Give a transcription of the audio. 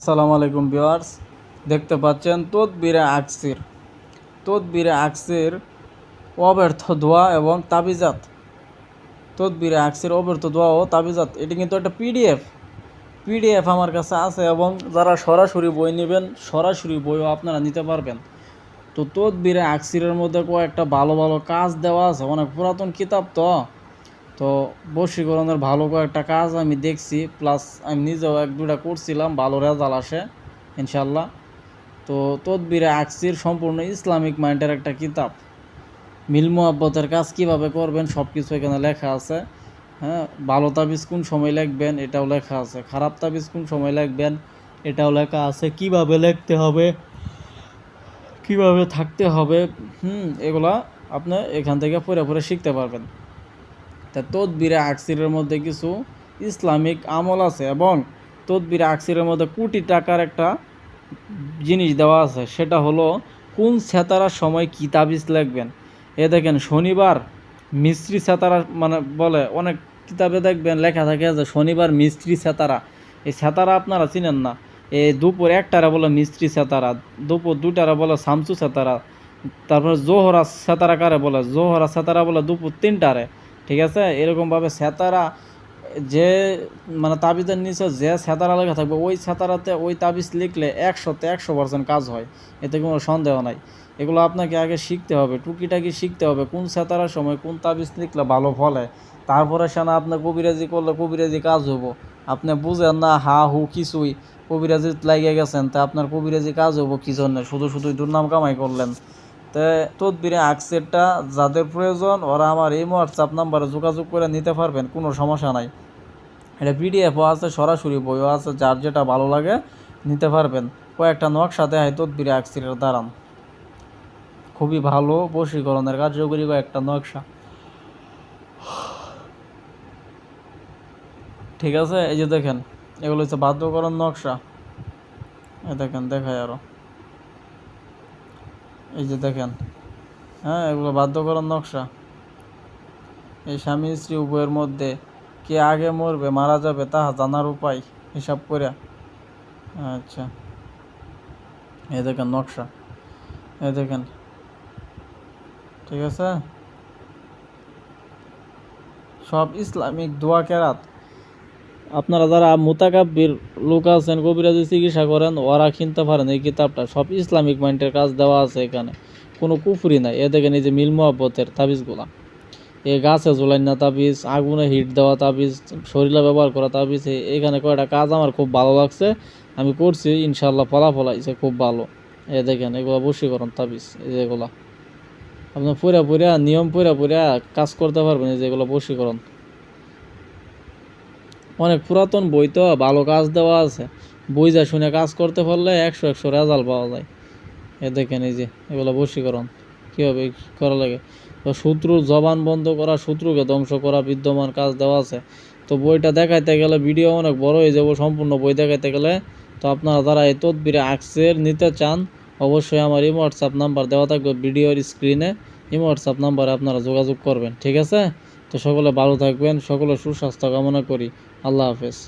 আসসালামু আলাইকুম ভিউয়ার্স, দেখতে পাচ্ছেন তদবিরে আকসির। তদবিরে আকসির অব্যর্থ দোয়া এবং তাবিজাত। তদবিরে আকসির অব্যর্থ দোয়া ও তাবিজাত, এটি কিন্তু একটা পিডিএফ। পিডিএফ আমার কাছে আছে এবং যারা সরাসরি বই নেবেন, সরাসরি বইও আপনারা নিতে পারবেন। তো তদবিরে আকসিরের মধ্যে কয়েকটা ভালো ভালো কাজ দেওয়া আছে, অনেক পুরাতন কিতাব তো। তো বশীকরণের ভালো কয়েকটা কাজ আমি দেখছি প্লাস আমি নিজেও এক দুটা করছিলাম ভালো রেজাল্ট আসে ইনশাল্লাহ তো তদবিরে আকসির সম্পূর্ণ ইসলামিক মাইন্ডের একটা কিতাব। মিল মোহাব্বতের কাজ কীভাবে করবেন সব কিছু এখানে লেখা আছে। হ্যাঁ ভালো তাবিজ কোন সময় লিখবেন, এটাও লেখা আছে। খারাপ তাবিজ কোন সময় লিখবেন, এটাও লেখা আছে। কীভাবে লিখতে হবে, কীভাবে থাকতে হবে, হুম, এগুলা আপনি এখান থেকে পড়ে পড়ে শিখতে পারবেন। তা তদবিরে আকসিরের মধ্যে কিছু ইসলামিক আমল আছে এবং তদবিরে আকসিরের মধ্যে কোটি টাকার একটা জিনিস দেওয়া আছে। সেটা হলো কোন সেতারার সময় কী তাবিজ লিখবেন? এ দেখেন শনিবার মিস্ত্রি সেতারা মানে বলে, অনেক কিতাবে দেখবেন লেখা থাকে যে শনিবার মিস্ত্রি সেতারা। এই সেতারা আপনারা চিনেন না? এই দুপুর একটারা বলে মিস্ত্রি সেতারা, দুপুর দুটারা বলে শামসু সেতারা, তারপর জোহরা সেতারা কারে বলে, জোহরা সেতারা বলে দুপুর তিনটারে। ঠিক আছে? এরকমভাবে সেতারা যে মানে তাবিজের নিচে যে সেতারা লেখা থাকবে, ওই সেতারাতে ওই তাবিজ লিখলে একশোতে একশো পার্সেন্ট কাজ হয়। এতে কোনো সন্দেহ নাই। এগুলো আপনাকে আগে শিখতে হবে, টুকিটাকি শিখতে হবে, কোন সেতারার সময় কোন তাবিজ লিখলে ভালো ফলে। তারপরে সেনা আপনার কবিরাজি করলে কবিরাজি কাজ হব আপনি বুঝেন না হা, হু, কিছুই, কবিরাজি লাগিয়ে গেছেন, তা আপনার কবিরাজি কাজ হব কি জন্য? শুধু শুধুই দুর্নাম কামাই করলেন। তদবিরে আকসেরটা যাদের প্রয়োজন, ওরা আমার এই হোয়াটসঅ্যাপ নাম্বারে যোগাযোগ করে নিতে পারবেন, কোনো সমস্যা নাই। এটা পিডিএফও আছে, সরাসরি বইও আছে, যার যেটা ভালো লাগে নিতে পারবেন। কয়েকটা নকশা দেখায় তদবিরে আকসিরের দাঁড়ান খুবই ভালো বশীকরণের কার্যকরী কয়েকটা নকশা। ঠিক আছে, এই যে দেখেন, এগুলো হচ্ছে বাধ্যকরণ নকশা। দেখেন দেখায় আরও। এই যে দেখেন। হ্যাঁ এগুলো বাধ্য বাধ্যকরণ নকশা। এই স্বামী স্ত্রী উভয়ের মধ্যে কে আগে মরবে, মারা যাবে তাহা জানার উপায় হিসাব করে আচ্ছা। এই দেখেন নকশা। এই দেখেন। ঠিক আছে? সব ইসলামিক দোয়া কেরাত আপনারা যারা মোতাকাব্বির লোক আছেন, কবিরাজি চিকিৎসা করেন, ওরা কিনতে পারেন এই কিতাবটা। সব ইসলামিক মাইন্ডের কাজ দেওয়া আছে এখানে। কোনো কুফুরি নাই। এ দেখেন এই যে মিল মোহাব্বতের তাবিজগুলা। এ গাছে ঝোলাই না তাবিজ, আগুনে হিট দেওয়া তাবিজ, শরীরে ব্যবহার করা তাবিজ এখানে কয়টা কাজ আমার খুব ভালো লাগছে। আমি করছি ইনশাল্লাহ ফলাফল আইছে খুব ভালো। এ দেখেন, এগুলো বশীকরণ তাবিজ, এই যেগুলা আপনি পুরা পুরা, নিয়ম পুরা পুরা কাজ করতে পারবেন যেগুলো বশীকরণ। অনেক পুরাতন বই তো, ভালো কাজ দেওয়া আছে। বই যা শুনে কাজ করতে পারলে একশো একশো রেজাল্ট পাওয়া যায়। এ দেখেন এই যে, এগুলো বশীকরণ। কীভাবে করা লাগে? তো শত্রুর জবান বন্ধ করা, শত্রুকে ধ্বংস করা বিদ্যমান কাজ দেওয়া আছে। তো বইটা দেখাইতে গেলে ভিডিও অনেক বড় হয়ে যাব, সম্পূর্ণ বই দেখাইতে গেলে। তো আপনারা যারা এই তদবিরে আকসের নিতে চান, অবশ্যই আমার ইমো হোয়াটসঅ্যাপ নাম্বার দেওয়া থাকবে ভিডিওর স্ক্রিনে। ইমো হোয়াটসঅ্যাপ নাম্বারে আপনারা যোগাযোগ করবেন, ঠিক আছে? তো সকলে ভালো থাকবেন সকলে সুস্বাস্থ্য কামনা করি। আল্লাহ হাফেজ।